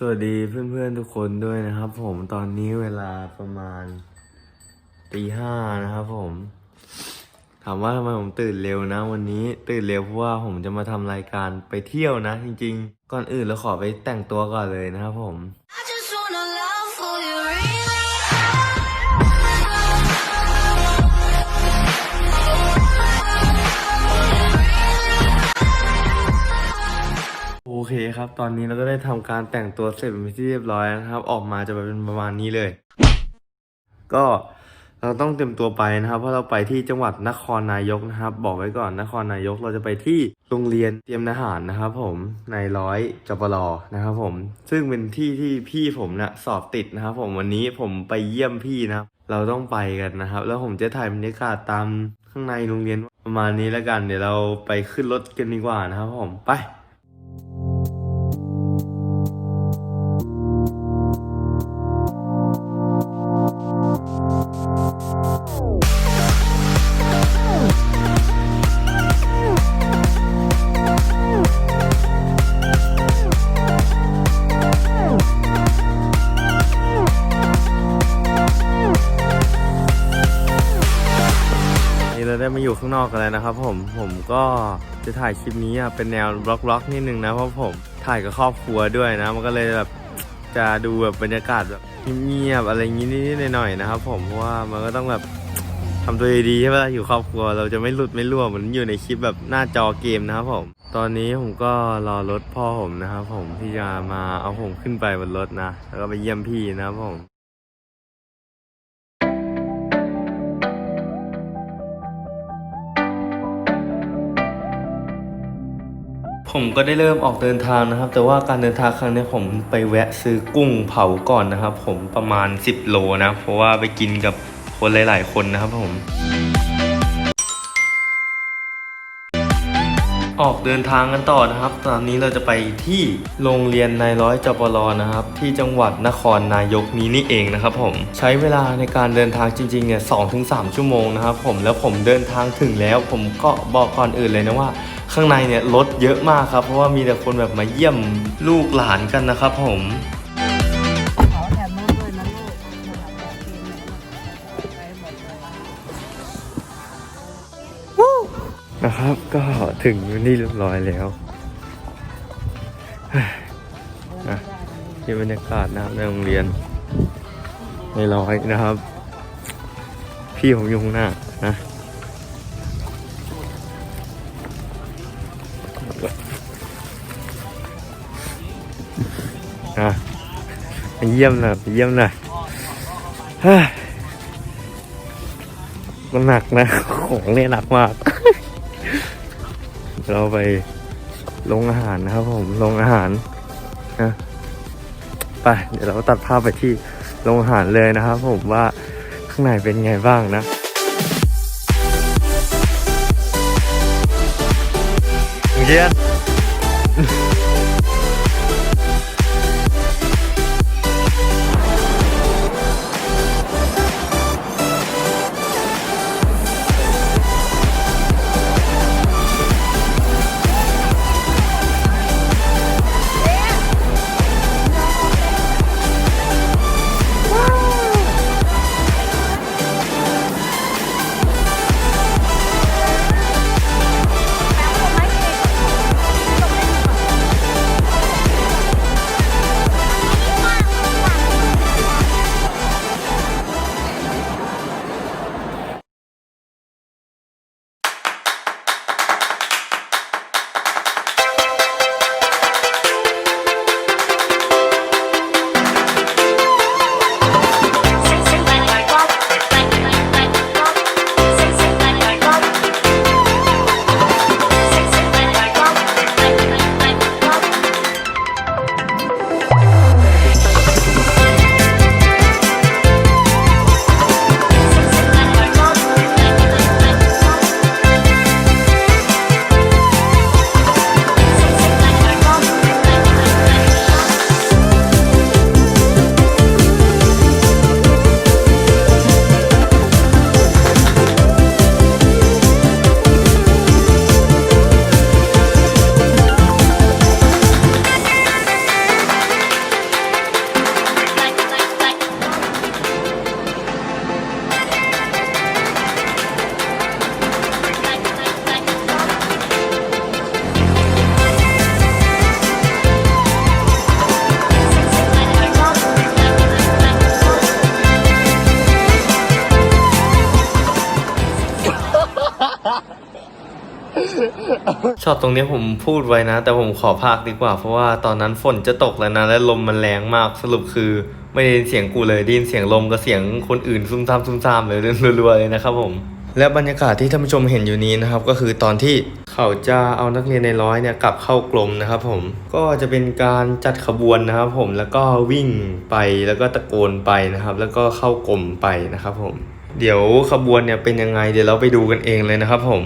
สวัสดีเพื่อนๆทุกคนด้วยนะครับ ผมตอนนี้เวลาประมาณตีห้านะครับผม ถามว่าทำไมผมตื่นเร็วนะ วันนี้ตื่นเร็วเพราะว่าผมจะมาทำรายการไปเที่ยวนะ จริง ๆ ก่อนอื่นเราขอไปแต่งตัวก่อนเลยนะครับผม ครับ ตอนนี้เราก็ได้ทำการแต่งตัวเสร็จเป็นที่เรียบร้อยนะครับ ออกมาจะเป็นประมาณนี้เลย ก็เราต้องเตรียมตัวไปนะครับ เพราะเราไปที่จังหวัดนครนายกนะครับ บอกไว้ก่อนนครนายกเราจะไปที่โรงเรียนเตรียมทหารนะครับ ผมในร้อยจปรนะครับ ผม ซึ่งเป็นที่ที่พี่ผมเนะ่ะสอบติดนะครับ ผมวันนี้ผมไปเยี่ยมพี่นะเราต้องไปกันนะครับ แล้วผมจะถ่ายบรรยากาศตามข้างในโรงเรียนประมาณนี้แล้วกัน เดี๋ยวเราไปขึ้นรถกันดีกว่านะครับ ผมไป เราได้มาอยู่ข้างนอกกันแล้วนะครับผมผมก็จะถ่ายคลิปนี้อะเป็นแนวบล็อกๆนิดนึงนะเพราะผมถ่ายกับครอบครัวด้วยนะ มันก็เลยแบบจะดูแบบบรรยากาศแบบเงียบๆอะไรอย่างนี้นิดๆหน่อยๆนะครับ ผมเพราะว่ามันก็ต้องแบบทำตัวดีๆใช่ไหมอยู่ครอบครัวเราจะไม่หลุดไม่รั่วเหมือนอยู่ในคลิปแบบหน้าจอเกมนะครับผมตอนนี้ผมก็รอรถพ่อผมนะครับผมที่จะมาเอาผมขึ้นไปบนรถนะ แล้วก็ไปเยี่ยมพี่นะครับผม ผมก็ได้เริ่มออกเดินทางนะครับ แต่ว่าการเดินทางครั้งนี้ผมไปแวะซื้อกุ้งเผาก่อนนะครับ ผมประมาณ 10 โลนะ เพราะว่าไปกินกับคนหลาย ๆ คนนะครับผม ออกเดินทางกันต่อนะครับ ตอนนี้เราจะไปที่โรงเรียนนายร้อยจปรนะครับ ที่จังหวัดนครนายกนี้นี่เองนะครับ ผมใช้เวลาในการเดินทางจริง ๆ เนี่ยสองถึงสามชั่วโมงนะครับ ผมแล้วผมเดินทางถึงแล้ว ผมก็บอกก่อนอื่นเลยนะว่า ข้างในเนี่ยรถเยอะมากครับ เพราะว่ามีแต่คนแบบมาเยี่ยมลูกหลานกันนะครับผมนะครับก็ถึงที่เรียบร้อยแล้วนะที่บรรยากาศนะครับในโรงเรียนในร้อยนะครับ พี่ผมอยู่ข้างหน้านะ เยี่ยมน่อยไปเยี่ยมน่อยเฮ้ยมันหนักนะ ของเนี่ยหนักมาก เราไปลงอาหารนะครับผมลงอาหารนะไปเดี๋ยวเราตัดภาพไปที่โรงอาหารเลยนะครับผมว่าข้างในเป็นไงบ้างนะเยี่ยน ช็อตตรงนี้ผมพูดไว้นะ แต่ผมขอพากดีกว่า เพราะว่าตอนนั้นฝนจะตกแล้วนะ และลมมันแรงมากสรุปคือ ไม่ได้ยินเสียงกูเลยได้ยินเสียงลมกับเสียงคนอื่นซุ่มซ่ามซุ่มซ่ามเลยรัวๆเลยนะครับผมและบรรยากาศที่ท่านผู้ชมเห็นอยู่นี้นะครับ ก็คือตอนที่เขาจะเอานักเรียนในร้อยเนี่ยกลับเข้ากลมนะครับ ผมก็จะเป็นการจัดขบวนนะครับ ผมแล้วก็วิ่งไปแล้วก็ตะโกนไปนะครับ แล้วก็เข้ากลมไปนะครับ ผม เดี๋ยวขบวนเนี่ยเป็นยังไงเดี๋ยวเราไปดูกันเองเลยนะครับ ผม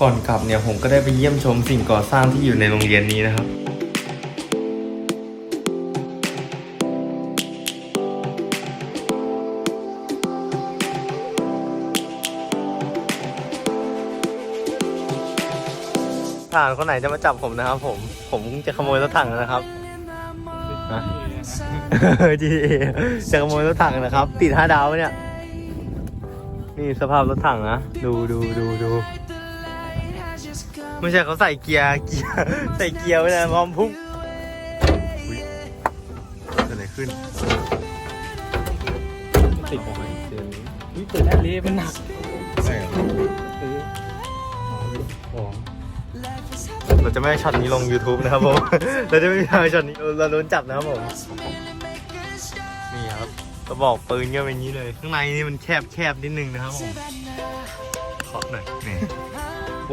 ก่อนกลับเนี่ยผมก็ได้ไปเยี่ยมชมสิ่งก่อสร้างที่อยู่ในโรงเรียนนี้นะครับทหารคนไหนจะมาจับผมนะครับผม ผมจะขโมยรถถังนะครับนะ GTA จะขโมยรถถังนะครับ ติดห้าดาวไหมเนี่ย นี่สภาพรถถังนะ ดูดูดูดู ไม่ใช่เขาใส่เกียร์เกียร์ใส่เกียร์ไว้นะพร้อมพุ่งอุ๊ยเกิดอะไรขึ้นติดของไอ้เจนนี้นี่เปิดได้เลยมันหนักใช่เหรอเออของเราจะไม่ให้ช็อตนี้ลง YouTube นะครับผม เราจะไม่ให้ช็อตนี้เราโดนจับนะครับผม นี่ครับกระบอกปืนก็เป็นอย่างนี้เลย ข้างในนี่มันแคบแคบนิดนึงนะครับผมเคาะหน่อยนี่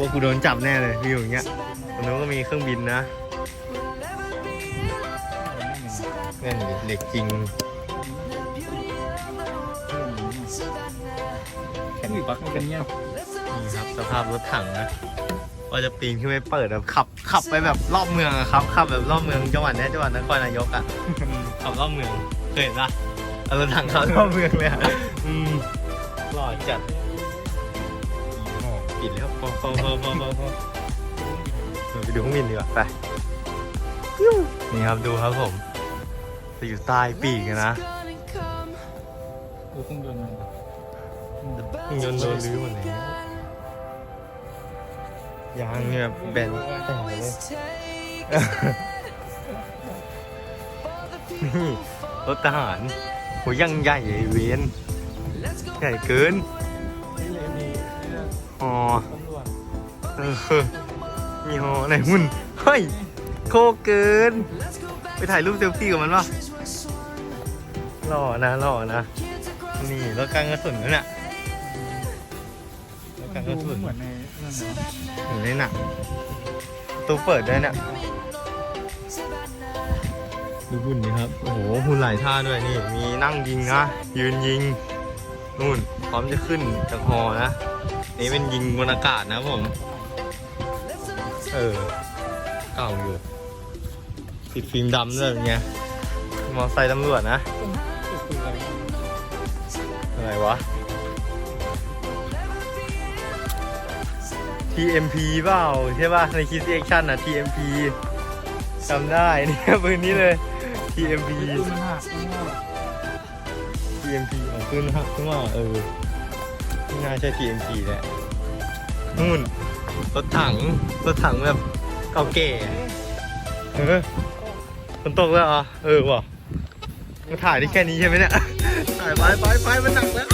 พวกกูโดนจับแน่เลยพี่อยู่อย่างเงี้ยตรงนู้นก็มีเครื่องบินนะนี่นเหล็กจริงแค่หนึ่งปักมันกันเงี้ยนี่ครับสภาพรถถังนะว่าจะปีนขึ้นไปเปิดแบบขับ ขับไปแบบรอบเมืองอะครับขับแบบรอบเมืองจังหวัดเนี้ยจังหวัดนครนายกอะขับรอบเมืองเคยเห็นปะเอารถถังขับรอบเมืองเลยอะอืมหล่อจัด ปิดแล้วพอพอพอพอพอพอเออไปดูเครื่องบินดีกว่าไปนี่ครับดูครับผมจะอยู่ใต้ปีกนะดูเครื่องยนต์มันเครื่องยนต์โดนรื้อหมดแล้วยางเนี่ยแบนแต่งเลยนี่รถทหารโหยังใหญ่ไอ้เวนใหญ่เกิน อ๋อเออมีหอไหนหุ่น เฮ้ย โคเกิน ไปถ่ายรูปเซลฟี่กับมันป่ะหล่อนะหล่อนะ นี่รถกลางกระสุนนั่นน่ะรถกลางกระสุนเหมือนในนั่นเนาะอยู่ในหนังตู้เปิดด้วยเนี่ยดูหุ่นนี่ครับ โอ้โห หุ่นหลายท่าด้วยนี่ มีนั่งยิงนะ ยืนยิง นู่น พร้อมจะขึ้นจากฮอนะ นี่เป็นยิงบนอากาศนะผม เออ เก่าอยู่ ติดฟิล์มดำด้วยเป็นไงมอไซค์ตำรวจนะคืออะไรอะไรวะ TMP เปล่าใช่ป่ะ ในคิดแอคชั่นอะ TMP จำได้เนี่ยปืนนี้เลย TMP คือมันหักมันหัก TMP ของปืนหักขึ้นมาเออ นี่ไม่น่าใช่ TMG แหละนู่นรถถังรถถังแบบเก่าแก่เออฝนตกแล้วเหรอเออว่ะมาถ่ายได้แค่นี้ใช่ไหมเนี่ยถ่ายไปไปไปมันหนักแล้ว